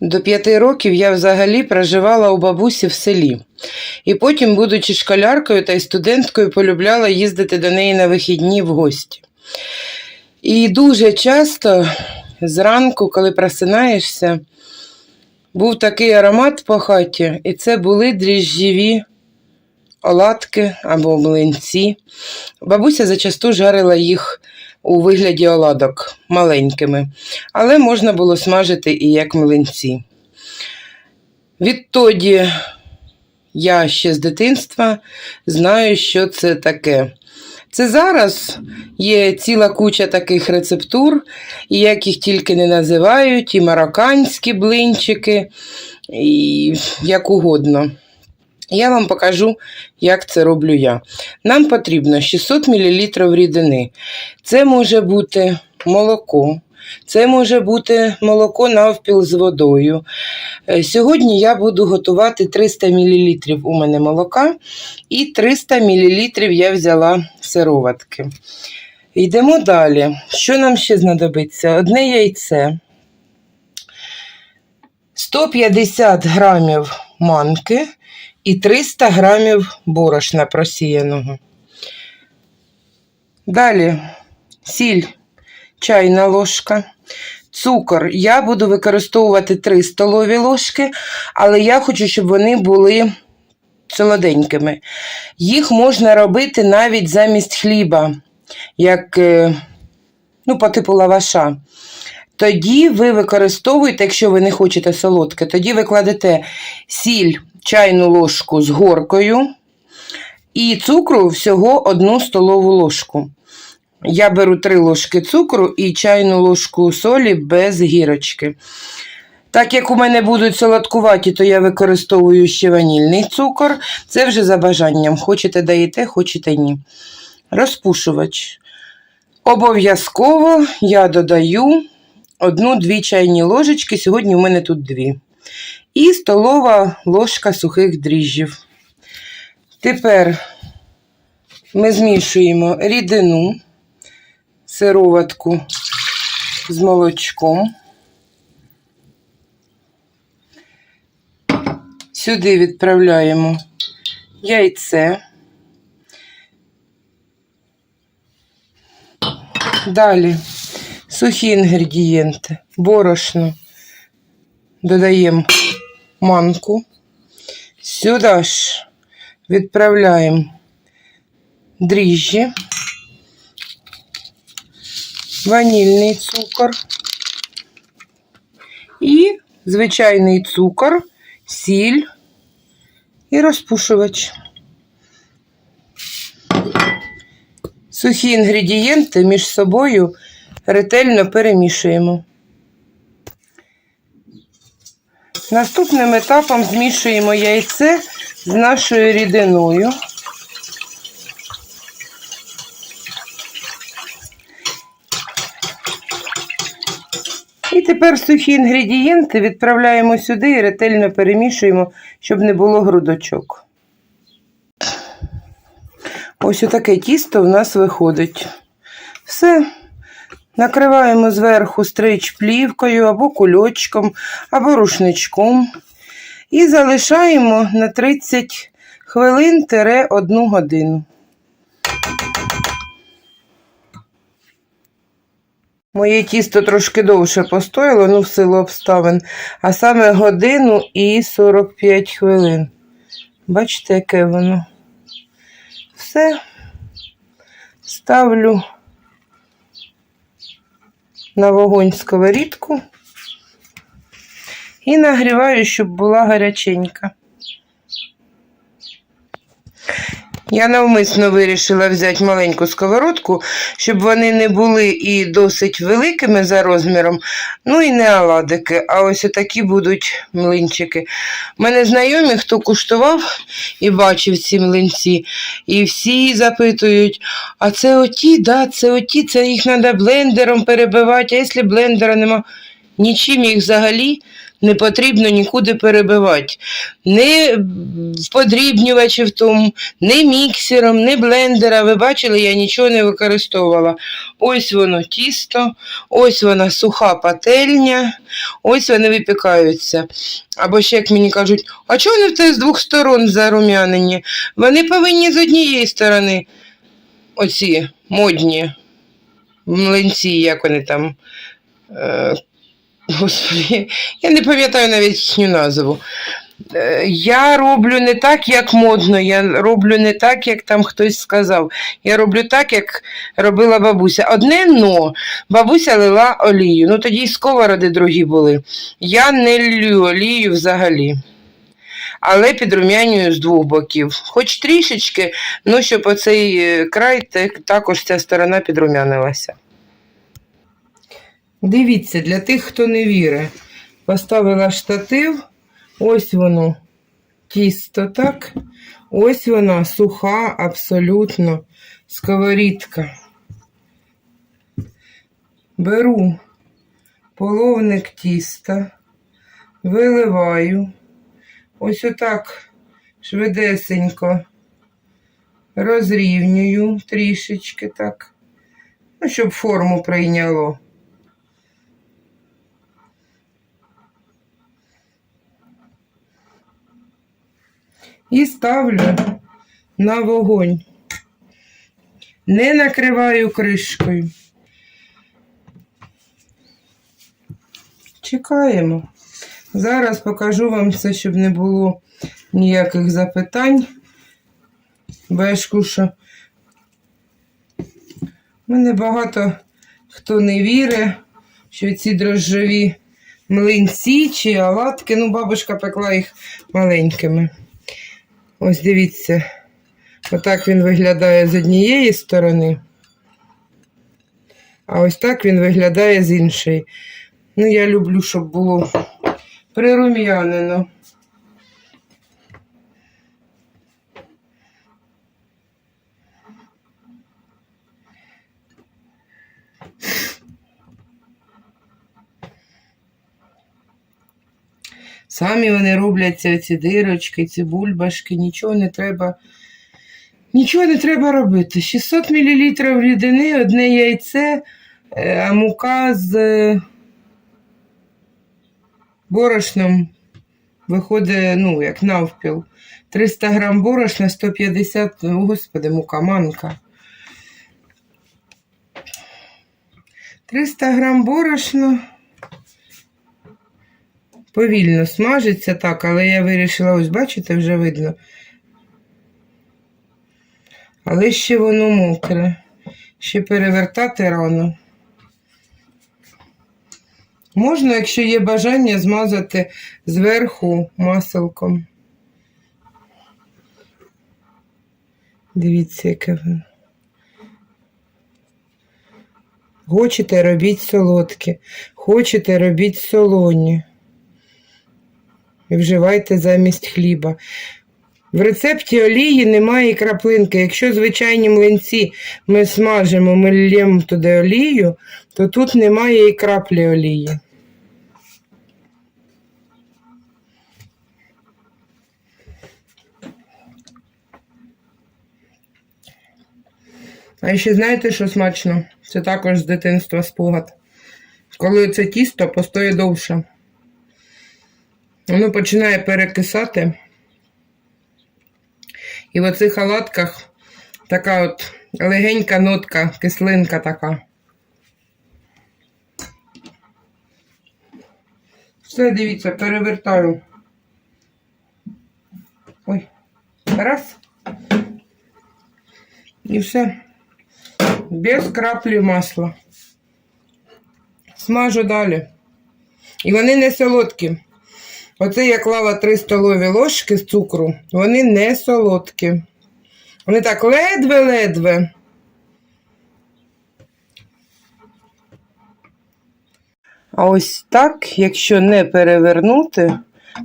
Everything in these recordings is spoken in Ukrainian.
До п'яти років я взагалі проживала у бабусі в селі. І потім, будучи школяркою та й студенткою, полюбляла їздити до неї на вихідні в гості. І дуже часто зранку, коли просинаєшся, був такий аромат по хаті, і це були дріжджові оладки або млинці. Бабуся зачасту жарила їх у вигляді оладок маленькими, але можна було смажити і як млинці. Відтоді я ще з дитинства знаю, що це таке. Це зараз є ціла куча таких рецептур, і як їх тільки не називають, і марокканські блинчики, і як угодно. Я вам покажу, як це роблю я. Нам потрібно 600 мл рідини. Це може бути молоко, це може бути молоко навпіл з водою. Е, Сьогодні я буду готувати 300 мл у мене молока і 300 мл я взяла сироватки. Йдемо далі. Що нам ще знадобиться? Одне яйце, 150 грамів манки і 300 грамів борошна просіяного. Далі сіль, чайна ложка, цукор. Я буду використовувати 3 столові ложки, але я хочу, щоб вони були солоденькими. Їх можна робити навіть замість хліба, як е, ну, по типу лаваша. Тоді ви використовуєте, якщо ви не хочете солодке, тоді ви кладете сіль, чайну ложку з горкою і цукру всього одну столову ложку. Я беру 3 ложки цукру і чайну ложку солі без гірочки. Так як у мене будуть солодкуваті, то я використовую ще ванільний цукор. Це вже за бажанням. Хочете даєте, хочете ні. Розпушувач. Обов'язково я додаю одну-дві чайні ложечки. Сьогодні у мене тут дві. І столова ложка сухих дріжджів. Тепер ми змішуємо рідину, сироватку з молочком. Сюди відправляємо яйце. Далі сухі інгредієнти, борошно. Додаємо манку. Сюди ж відправляємо дріжджі, ванільний цукор і звичайний цукор, сіль і розпушувач. Сухі інгредієнти між собою ретельно перемішуємо. Наступним етапом змішуємо яйце з нашою рідиною. Тепер сухі інгредієнти відправляємо сюди і ретельно перемішуємо, щоб не було грудочок. Ось отаке тісто в нас виходить. Все. Накриваємо зверху стрич плівкою або кульочком, або рушничком. І залишаємо на 30 хвилин 1 годину. Моє тісто трошки довше постояло, ну, в силу обставин, а саме годину і 45 хвилин. Бачите, яке воно? Все ставлю на вогонь сковорідку і нагріваю, щоб була гаряченька. Я навмисно вирішила взяти маленьку сковородку, щоб вони не були і досить великими за розміром, ну і не оладики, а ось такі будуть млинчики. Мене знайомі, хто куштував і бачив ці млинці, і всі запитують, а це оті, да, це оті, це їх треба блендером перебивати, а якщо блендера нема. Нічим їх взагалі не потрібно нікуди перебивати. Не в подрібнювачі в тому, не міксером, не блендера. Ви бачили, я нічого не використовувала. Ось воно тісто, ось вона суха пательня, ось вони випікаються. Або ще, як мені кажуть, а чого вони в тебе з двох сторон зарум'янені? Вони повинні з однієї сторони, оці модні млинці, як вони там. Господи, я не пам'ятаю навіть їхню назву. Е, Я роблю не так, як модно, я роблю не так, як там хтось сказав. Я роблю так, як робила бабуся. Одне но. Бабуся лила олію. Ну тоді й сковороди другі були. Я не лью олію взагалі. Але підрумянюю з двох боків. Хоч трішечки, ну щоб оцей е, край так- також ця сторона підрумянилася. Дивіться, для тих, хто не вірить, поставила штатив, ось воно тісто, так? Ось вона суха, абсолютно сковорідка. Беру половник тіста, виливаю, ось отак швидесенько розрівнюю трішечки так, ну, щоб форму прийняло. І ставлю на вогонь. Не накриваю кришкою. Чекаємо. Зараз покажу вам все, щоб не було ніяких запитань. Бешку, що мене багато хто не вірить, що ці дрожжові млинці чи оладки, ну, бабушка пекла їх маленькими. Ось дивіться, отак він виглядає з однієї сторони, а ось так він виглядає з іншої. Ну, я люблю, щоб було прирум'янено. Самі вони робляться ці дирочки, ці бульбашки, нічого не треба. Нічого не треба робити. 600 мл рідини, одне яйце, е, а мука з е, борошном виходить, ну, як навпіл. 300 грам борошна, 150, ну, господи, мука, манка. 300 грам борошна. Повільно смажиться так, але я вирішила, ось бачите, вже видно. Але ще воно мокре. Ще перевертати рано. Можна, якщо є бажання, змазати зверху маселком. Дивіться, яке воно. Хочете, робіть солодкі. Хочете, робіть солоні і вживайте замість хліба. В рецепті олії немає краплинки. Якщо звичайні млинці ми смажимо, ми лємо туди олію, то тут немає і краплі олії. А ще знаєте, що смачно? Це також з дитинства спогад. Коли це тісто постоє довше. Воно починає перекисати. І в оцих оладках така от легенька нотка, кислинка така. Все, дивіться, перевертаю. Ой, раз. І все. Без краплі масла. Смажу далі. І вони не солодкі. Оце я клала 3 столові ложки з цукру. Вони не солодкі. Вони так ледве-ледве. А ось так, якщо не перевернути,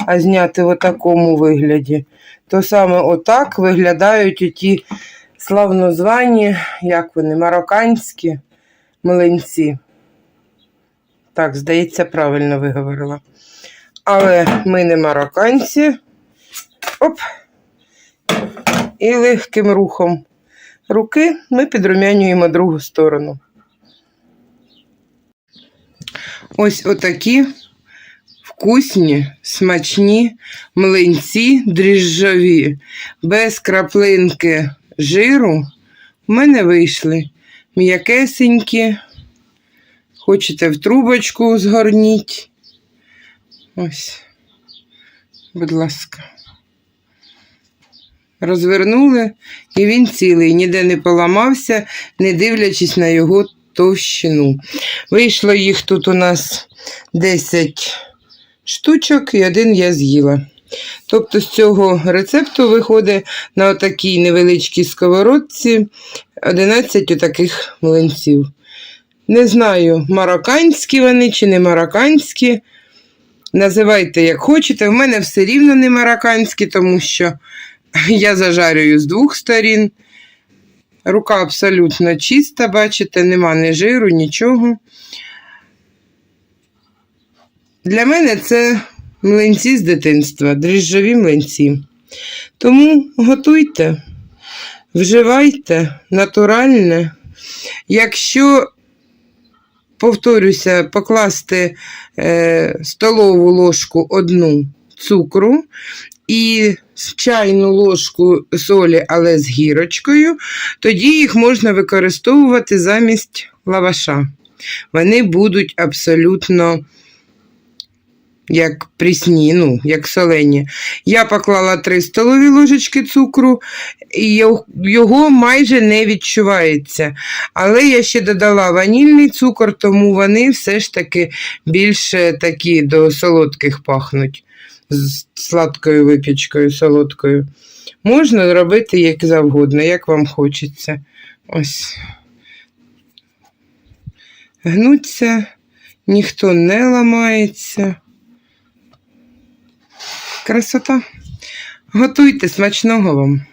а зняти в такому вигляді, то саме отак виглядають оті славнозвані, як вони, марокканські млинці. Так, здається, правильно виговорила. Але ми не марокканці. Оп. І легким рухом руки ми підрумянюємо другу сторону. Ось отакі вкусні, смачні млинці дріжджові, без краплинки жиру в мене вийшли м'якесенькі. Хочете в трубочку згорніть. Ось, будь ласка. Розвернули, і він цілий, ніде не поламався, не дивлячись на його товщину. Вийшло їх тут у нас 10 штучок, і один я з'їла. Тобто з цього рецепту виходить на отакій невеличкій сковородці 11 отаких млинців. Не знаю, марокканські вони чи не марокканські. Називайте, як хочете. В мене все рівно не марокканські, тому що я зажарюю з двох сторін. Рука абсолютно чиста, бачите, нема ні жиру, нічого. Для мене це млинці з дитинства, дріжджові млинці. Тому готуйте, вживайте натуральне. Якщо, повторюся, покласти е, столову ложку одну цукру і чайну ложку солі, але з гірочкою, тоді їх можна використовувати замість лаваша. Вони будуть абсолютно як прісні, ну, як солені. Я поклала 3 столові ложечки цукру, і його- майже не відчувається. Але я ще додала ванільний цукор, тому вони все ж таки більше такі до солодких пахнуть з сладкою випічкою, солодкою. Можна робити як завгодно, як вам хочеться. Ось. Гнуться, ніхто не ламається. Красота. Готуйте смачного вам.